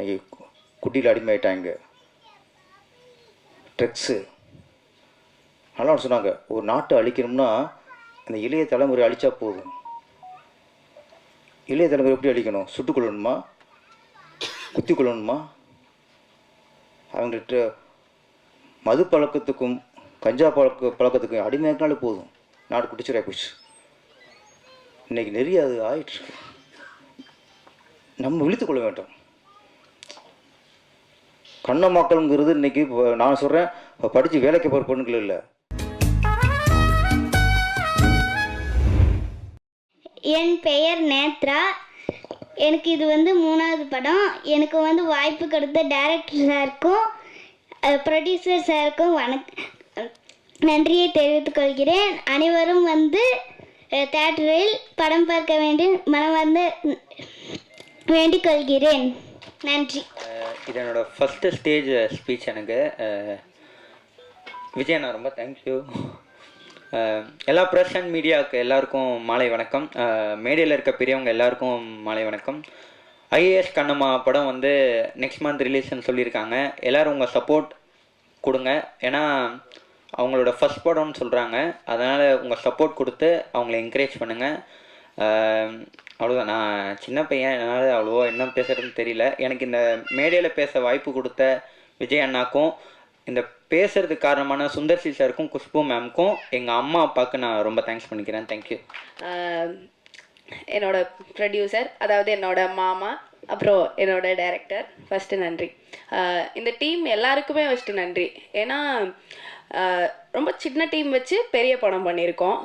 இன்னைக்கு குட்டியில் அடிமையாயிட்டாங்க ட்ரக்ஸு நல்லா சொன்னாங்க. ஒரு நாட்டை அழிக்கணும்னா அந்த இளைய தலைமுறை அழித்தா போதும். இளைய தலைமுறை எப்படி அழிக்கணும்? சுட்டுக் கொள்ளணுமா குத்தி கொள்ளணுமா அவங்கள்ட்ட மது பழக்கத்துக்கும் கஞ்சா பழக்க பழக்கத்துக்கும் அடிமையாக்கினாலே போதும். நாடு குடிச்சிடா போச்சு. இன்னைக்கு நிறைய அது ஆயிட்டுருக்கு நம்ம விழித்துக்கொள்ள வேண்டும். கண்ண மக்களுங்கிறது இன்னைக்கு நான் சொல்கிறேன் படித்து வேலைக்கு போகிற பொண்ணுகள் இல்லை. என் பெயர் நேத்ரா. எனக்கு இது வந்து மூணாவது படம். எனக்கு வந்து வாய்ப்பு கொடுத்த டைரக்டர் சாருக்கும் ப்ரொடியூசர் சாருக்கும் வணக் நன்றியை தெரிவித்துக் கொள்கிறேன். அனைவரும் வந்து தேட்டரில் படம் பார்க்க வேண்டி வந்து வேண்டிக் கொள்கிறேன். நன்றி. அஹ் இது என்னோட ஃபஸ்ட்டு ஸ்டேஜ் ஸ்பீச் எனக்கு விஜயண்ணா விஜய் அண்ணா ரொம்ப தேங்க்யூ எல்லா ப்ரெஸ் அண்ட் மீடியாவுக்கு எல்லாருக்கும் மாலை வணக்கம். மேடையில் இருக்க பெரியவங்க எல்லாருக்கும் மாலை வணக்கம். ஐஏஎஸ் கண்ணம்மா படம் வந்து நெக்ஸ்ட் மந்த் ரிலீஸ்ன்னு சொல்லியிருக்காங்க. எல்லோரும் உங்கள் சப்போர்ட் கொடுங்க. ஏன்னா அவங்களோட ஃபஸ்ட் படம்னு சொல்கிறாங்க அதனால் உங்கள் சப்போர்ட் கொடுத்து அவங்கள என்கரேஜ் பண்ணுங்கள் அவ்வளோதான் நான் சின்ன பையன் என்னால் அவ்வளோவா என்ன பேசுகிறதுன்னு தெரியல. எனக்கு இந்த மேடையில் பேச வாய்ப்பு கொடுத்த விஜய் அண்ணாக்கும் இந்த பேசுறதுக்கு காரணமான சுந்தர்சி சாருக்கும் குஷ்பு மேம்க்கும் எங்கள் அம்மா அப்பாவுக்கு நான் ரொம்ப தேங்க்ஸ் பண்ணிக்கிறேன். தேங்க்யூ என்னோட ப்ரொடியூசர் அதாவது என்னோட மாமா அப்புறம் என்னோட டைரக்டர் ஃபஸ்ட்டு நன்றி. இந்த டீம் எல்லாருக்குமே ஃபஸ்ட்டு நன்றி. ஏன்னா ரொம்ப சின்ன டீம் வச்சு பெரிய படம் பண்ணியிருக்கோம்.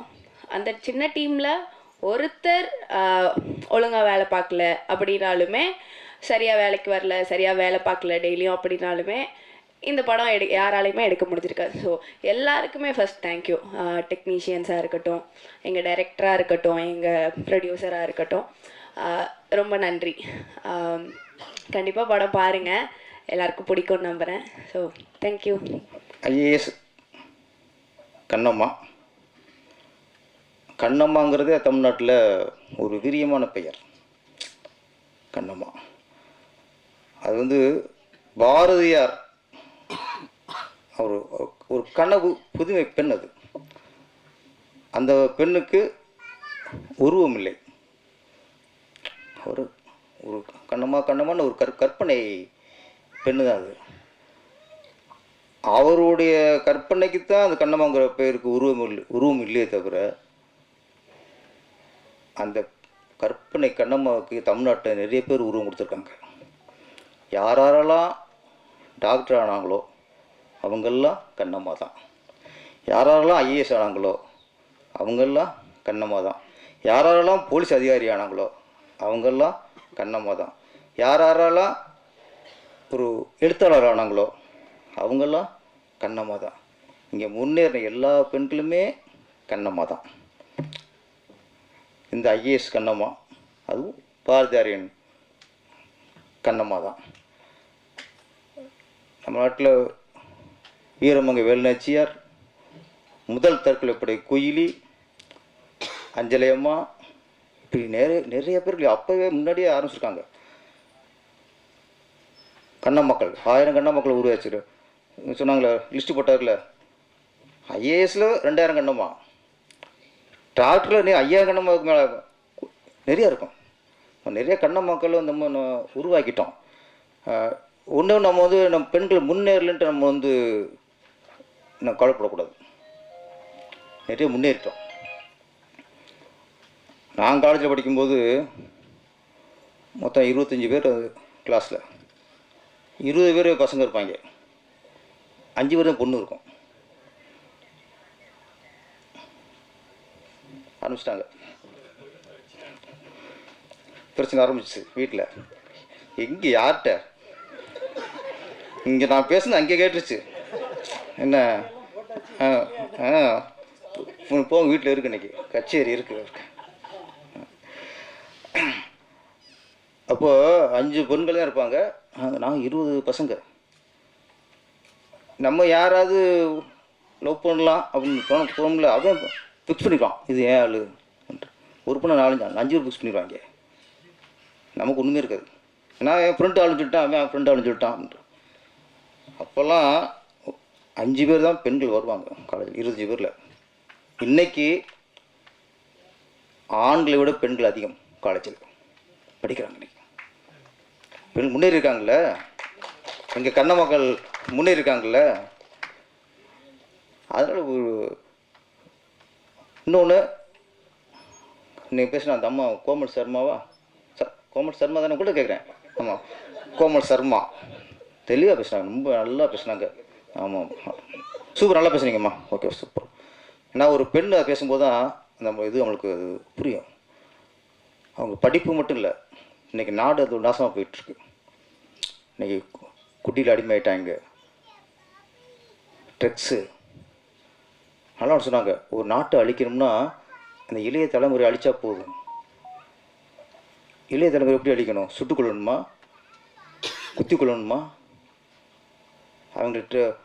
அந்த சின்ன டீமில் ஒருத்தர் ஒழுங்காக வேலை பார்க்கல அப்படின்னாலுமே சரியாக வேலைக்கு வரல சரியாக வேலை பார்க்கல டெய்லியும் அப்படின்னாலுமே இந்த படம் எடு யாராலையுமே எடுக்க முடிஞ்சிருக்காது. ஸோ எல்லாருக்குமே ஃபஸ்ட் தேங்க்யூ டெக்னீஷியன்ஸாக இருக்கட்டும் எங்கள் டைரக்டராக இருக்கட்டும் எங்கள் ப்ரொடியூசராக இருக்கட்டும். ரொம்ப நன்றி. கண்டிப்பாக படம் பாருங்கள் எல்லாருக்கும் பிடிக்கும்னு நம்புகிறேன் so thank you IAS Kannamma. கண்ணம்மாங்கிறதே தமிழ்நாட்டில் ஒரு வீரியமான பெயர். கண்ணம்மா. அது வந்து பாரதியார் ஒரு ஒரு கனவு புதுமை பெண் அது. அந்த பெண்ணுக்கு உருவம் இல்லை ஒரு ஒரு கண்ணம்மா கண்ணம்மான்னு ஒரு கற் கற்பனை பெண்ணு தான் அது. அவருடைய கற்பனைக்கு தான் அந்த கண்ணம்மாங்கிற பெயருக்கு உருவம் இல்லை உருவம் இல்லையே தவிர அந்த கற்பனை கண்ணம்மாவுக்கு தமிழ்நாட்டில் நிறைய பேர் உருவம் கொடுத்துருக்காங்க. யார் யாரெல்லாம் டாக்டர் ஆனாங்களோ அவங்கெல்லாம் கண்ணம்மா தான். யார் யாரெல்லாம் ஐஏஎஸ் ஆனாங்களோ அவங்கெல்லாம் கண்ணம்மா தான். யார் யாரெல்லாம் போலீஸ் அதிகாரி ஆனாங்களோ அவங்கெல்லாம் கண்ணம்மா தான். யார் யாரெல்லாம் ஒரு எழுத்தாளர் ஆனாங்களோ அவங்கெல்லாம் கண்ணம்மா தான். இங்கே முன்னேறின எல்லா பெண்களுமே கண்ணம்மா தான். இந்த ஐஏஎஸ் கண்ணம்மா. அதுவும் பாரதியாரியன் கண்ணம்மா தான் நம்ம நாட்டில் வீரமங்க வேலுநாச்சியார் முதல் தற்கொலைப்படை குயிலி அஞ்சலையம்மா இப்படி நிறைய நிறைய பேர்கள் அப்போவே முன்னாடியே ஆரம்பிச்சிருக்காங்க. கண்ணமக்கள் ஆயிரம் கண்ண மக்கள் உருவாச்சு சொன்னாங்களே லிஸ்ட்டு போட்டார்ல. ஐஏஎஸில் ரெண்டாயிரம் கண்ணம்மா. டாக்டரில் நீ ஐயாயிரம் கண்ணம்மாவுக்கு மேலே நிறையா இருக்கும். நிறைய கண்ண மக்கள் நம்ம உருவாக்கிட்டோம். ஒன்று நம்ம வந்து நம்ம பெண்கள் முன்னேறலன்ட்டு நம்ம வந்து நம்ம கவலைப்படக்கூடாது. நிறைய முன்னேறிட்டோம். நான் காலேஜில் படிக்கும்போது மொத்தம் இருபத்தஞ்சி பேர் கிளாஸில் இருபது பேர் பசங்க இருப்பாங்க. அஞ்சு பேர் தான் பொண்ணு இருக்கும். ஆரம்பிச்சிட்டாங்க பிரச்சனை ஆரம்பிச்சிச்சு வீட்டில் எங்கே யார்கிட்ட? இங்கே நான் பேசுனது அங்கே கேட்டுருச்சு. என்ன? ஆ ஆ போங்க வீட்டில் இருக்கு இன்னைக்கு. கச்சேரி இருக்கு. அப்போது அஞ்சு பெண்கள் தான் இருப்பாங்க. நான் இருபது பசங்க. நம்ம யாராவது லவ் பண்ணலாம் அப்படின்னு தோண தோணல அவன் ஃபிக்ஸ் பண்ணிக்கலாம். இது ஏன் ஆள்? ஒரு பொண்ணு நாலஞ்சு ஆள். அஞ்சு பேர் ஃபிக்ஸ் பண்ணிடுவாங்க நமக்கு ஒன்றுமே இருக்காது. நான் என் ஃப்ரெண்டு அழிஞ்சுட்டான் அவன் என் ஃப்ரெண்டு சொல்லிட்டான் அப்போல்லாம் அஞ்சு பேர் தான் பெண்கள் வருவாங்க. காலேஜில் இருபத்தஞ்சு பேரில். இன்றைக்கி ஆண்களை விட பெண்கள் அதிகம் காலேஜில் படிக்கிறாங்க இன்னைக்கு. பெண் முன்னேறி இருக்காங்கல்ல எங்கள் கண்ண மக்கள் முன்னேறி இருக்காங்கல்ல அதனால் ஒரு இன்னொன்று நீங்கள் பேசின அந்த அம்மா கோமல் சர்மாவா? ச கோமல் சர்மா தானே கூட கேட்குறேன் ஆமாம் கோமல் சர்மா. தெளிவாக பேசுனாங்க ரொம்ப நல்லா பேசுனாங்க. ஆமாம் சூப்பர் நல்லா பேசுனீங்கம்மா. ஓகே சூப்பர் ஏன்னா ஒரு பெண் அதை பேசும்போது தான் நம்ம இது அவங்களுக்கு புரியும். அவங்க படிப்பு மட்டும் இல்லை இன்றைக்கி நாடு அது நாசமாக போயிட்டுருக்கு. இன்றைக்கி குட்டியில் அடிமையாயிட்டாங்க. ட்ரக்ஸு நல்லா சொன்னாங்க ஒரு நாட்டை அழிக்கணும்னா அந்த இளைய தலைமுறை அழித்தா போதும். இளைய தலைமுறை எப்படி அழிக்கணும்? சுட்டுக் கொள்ளணுமா குத்தி கொள்ளணுமா அவங்கள்ட்ட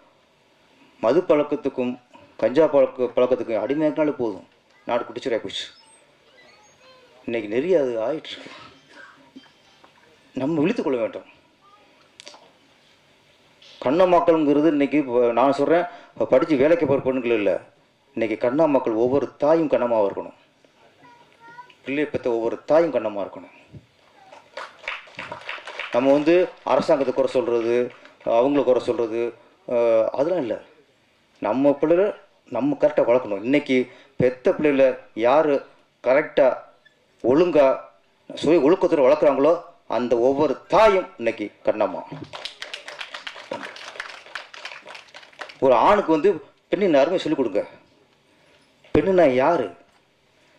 மது பழக்கத்துக்கும் கஞ்சா பழக்க பழக்கத்துக்கும் அடிமையாக்கினாலே போதும். நாடு குடிச்சிடாய் போச்சு. இன்னைக்கு நிறைய அது ஆயிட்டுருக்கு. நம்ம விழித்து கொள்ள வேண்டும். கண்ண மக்கள்ங்கிறது இப்போ நான் சொல்கிறேன் படித்து வேலைக்கு போகிற பெண்கள் இல்லை. இன்றைக்கி கண்ணா மக்கள் ஒவ்வொரு தாயும் கண்ணமாக இருக்கணும். பிள்ளை பெற்ற ஒவ்வொரு தாயும் கண்ணமாக இருக்கணும். நம்ம வந்து அரசாங்கத்தை குறை சொல்கிறது அவங்கள குறை சொல்கிறது அதெல்லாம் இல்லை. நம்ம பிள்ளைகளை நம்ம கரெக்டாக வளர்க்கணும். இன்னைக்கு பெத்த பிள்ளைகளை யார் கரெக்டாக ஒழுங்காக சுய ஒழுக்கத்தில் வளர்க்குறாங்களோ அந்த ஒவ்வொரு தாயும் இன்னைக்கு கண்ணம்மா ஒரு ஆணுக்கு வந்து பெண்ணின் அருமை சொல்லிக் கொடுங்க. பெண்ணுனா யார்?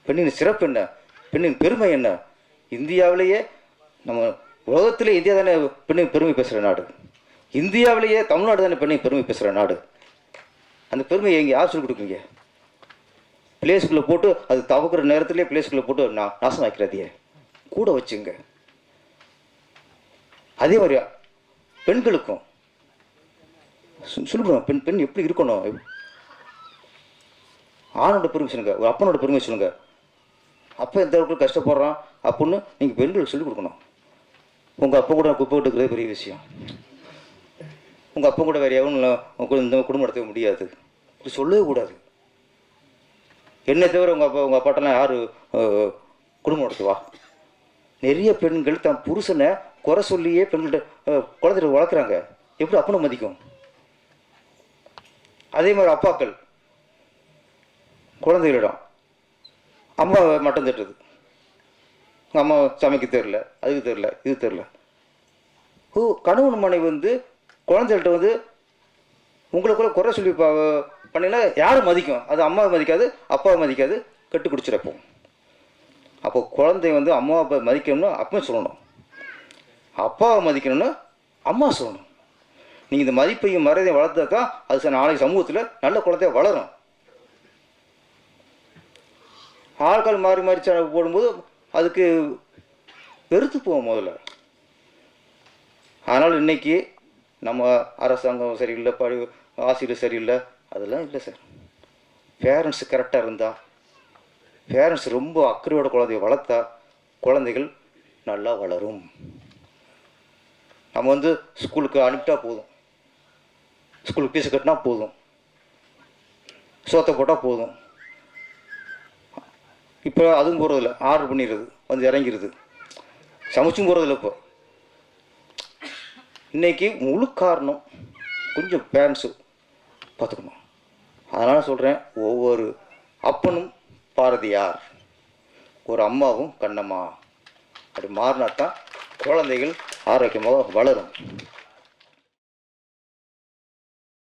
பெண்ணின் சிறப்பு என்ன? பெண்ணின் பெருமை என்ன? இந்தியாவிலேயே நம்ம உலகத்திலே இந்தியா தானே பெண்ணின் பெருமை பேசுகிற நாடு. இந்தியாவிலேயே தமிழ்நாடு தானே பெண்ணின் பெருமை பேசுகிற நாடு. அந்த பெருமையை எங்கே யார் சொல்லிக் கொடுக்குங்க பிளேஸ்குள்ளே போட்டு அது தவக்குற நேரத்திலே பிளேஸ்குள்ளே போட்டு நான் நாசம் ஆக்கிறாதியே கூட வச்சுங்க. அதே மாதிரி பெண்களுக்கும் சொல்லுங்க பெண் பெண் எப்படி இருக்கணும்? ஆணோட பெருமை சொல்லுங்க ஒரு அப்பனோட பெருமை சொல்லுங்க அப்போ எந்த அளவுக்கு கஷ்டப்படுறான் அப்படின்னு நீங்கள் பெண்களுக்கு சொல்லிக் கொடுக்கணும். உங்கள் அப்பா கூட குப்பை விட்டுக்கிறதே பெரிய விஷயம். உங்கள் அப்பா கூட வேறு எவனும் இந்த குடும்பம் நடத்த முடியாது. இப்படி சொல்லவே கூடாது. என்னை தவிர உங்கள் அப்பா உங்கள் அப்பாட்டெல்லாம் யார் குடும்பம் நடத்துவா? நிறைய பெண்கள் தன் புருஷனை குறை சொல்லியே பெண்கள்கிட்ட குழந்தைகள் வளர்க்குறாங்க. எப்படி அப்பனை மதிக்கும்? அதே மாதிரி அப்பாக்கள். குழந்தைகளிடம் அம்மா மட்டும் திட்டுறது. உங்கள் அம்மா சமைக்க தெரில அதுக்கு தெரில இது தெரில ஹூ கணவன் மனைவி வந்து குழந்தைகள்கிட்ட வந்து உங்களுக்குள்ள குறை சொல்லி பண்ணினா யாரும் மதிக்கும்? அது அம்மாவை மதிக்காது அப்பாவை மதிக்காது கட்டு குடிச்சிடப்போம். அப்போ குழந்தை வந்து அம்மாவை அப்பா மதிக்கணும்னா அப்பவும் சொல்லணும். அப்பாவை மதிக்கணும்னா அம்மா சொல்லணும். நீங்கள் இந்த மதிப்பையும் மரியாதையும் வளர்த்தா தான் அது நாளைக்கு சமூகத்தில் நல்ல குழந்தைய வளரும். ஆட்கள் மாறி மாறி செலவு போடும்போது அதுக்கு வெறுத்து போவோம் முதல்ல. அதனால் இன்னைக்கு நம்ம அரசாங்கம் சரியில்லை படி ஆசிரியர் சரியில்லை அதெல்லாம் இல்லை சார். பேரண்ட்ஸ் கரெக்டாக இருந்தால் பேரண்ட்ஸ் ரொம்ப அக்கறையோட குழந்தைய வளர்த்தா குழந்தைகள் நல்லா வளரும். நம்ம வந்து ஸ்கூலுக்கு அனுப்பிட்டா போதும். ஸ்கூலுக்கு ஃபீஸ் கட்டினா போதும். சோத்தை போட்டால் போதும். இப்போ அதுவும் போகிறதில்ல ஆர்டர் பண்ணிடுறது. வந்து இறங்கிடுது. சமைச்சும் போகிறதில்ல இப்போ. இன்றைக்கி முழு காரணம் கொஞ்சம் பேரண்ட்ஸு பார்த்துக்கணும் அதனால் சொல்கிறேன் ஒவ்வொரு அப்பனும் பாரதியார் ஒரு அம்மாவும் கண்ணம்மா. அப்படி மாறினா தான் குழந்தைகள் ஆரோக்கியமாக வளரும்.